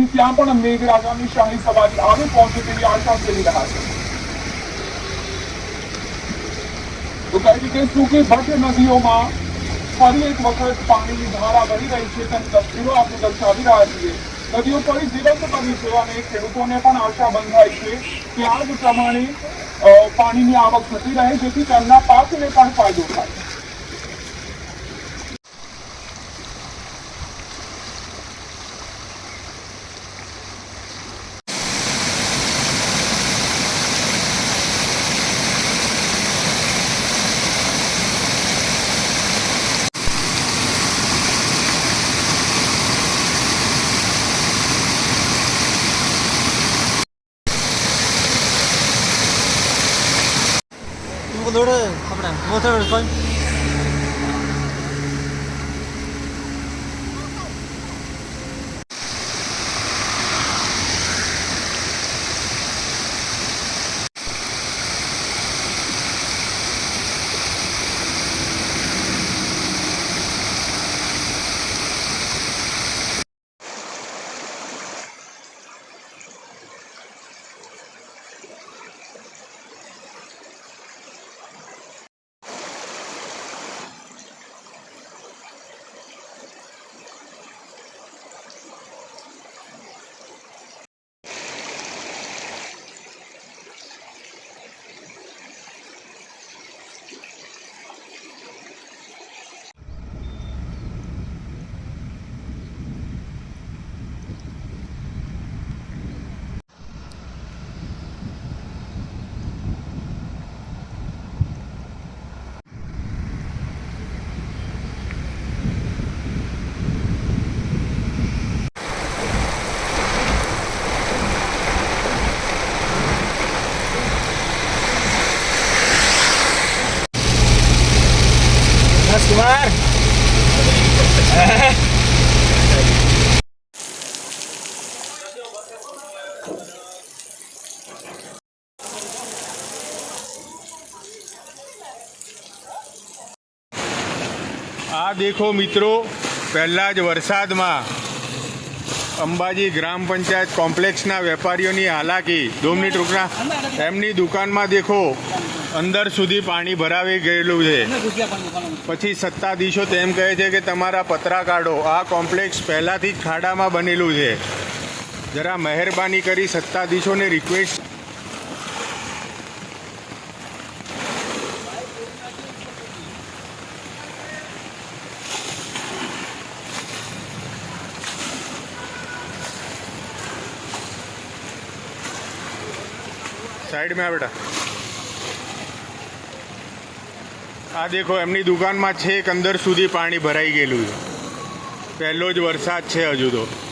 થી ત્યાં પણ મેઘરાજાની શાહી સવારી આવે, પહોંચે તેવી આશા કરી રહ્યા છે તો કઈ કે સૂકી ભટ્ટ નદીઓમાં ફરી એક વખત પાણીની ધારા વહી રહી છે તેની તસવીરો આપણે દર્શાવી રહ્યા છીએ. નદીઓ ફરી જીવંત બની છે અને ખેડૂતોને પણ આશા બંધાય છે કે આ જ પ્રમાણે પાણીની આવક થતી રહે, જેથી તેમના પાકને પણ ફાયદો થાય. हमको दौड़े अपने मोटर कौन Kumar આ દેખો મિત્રો, પહેલાં જ વરસાદમાં અંબાજી ગ્રામ પંચાયત કોમ્પ્લેક્સના વેપારીઓની હાલાકી. ડોમની ટૂંકના એમની દુકાનમાં દેખો અંદર સુધી પાણી ભરાવી ગયેલું છે. પછી સત્તાધીશો તેમ કહે છે કે તમારા પતરા કાઢો. આ કોમ્પ્લેક્સ પહેલાંથી જ ખાડામાં બનેલું છે. જરા મહેરબાની કરી સત્તાધીશોને રિક્વેસ્ટ સાઈડ में બેટા. આ દેખો, એમની દુકાનમાં છેક અંદર સુધી પાણી ભરાઈ ગયેલું છે. પહેલો જ વરસાદ છે હજુ તો.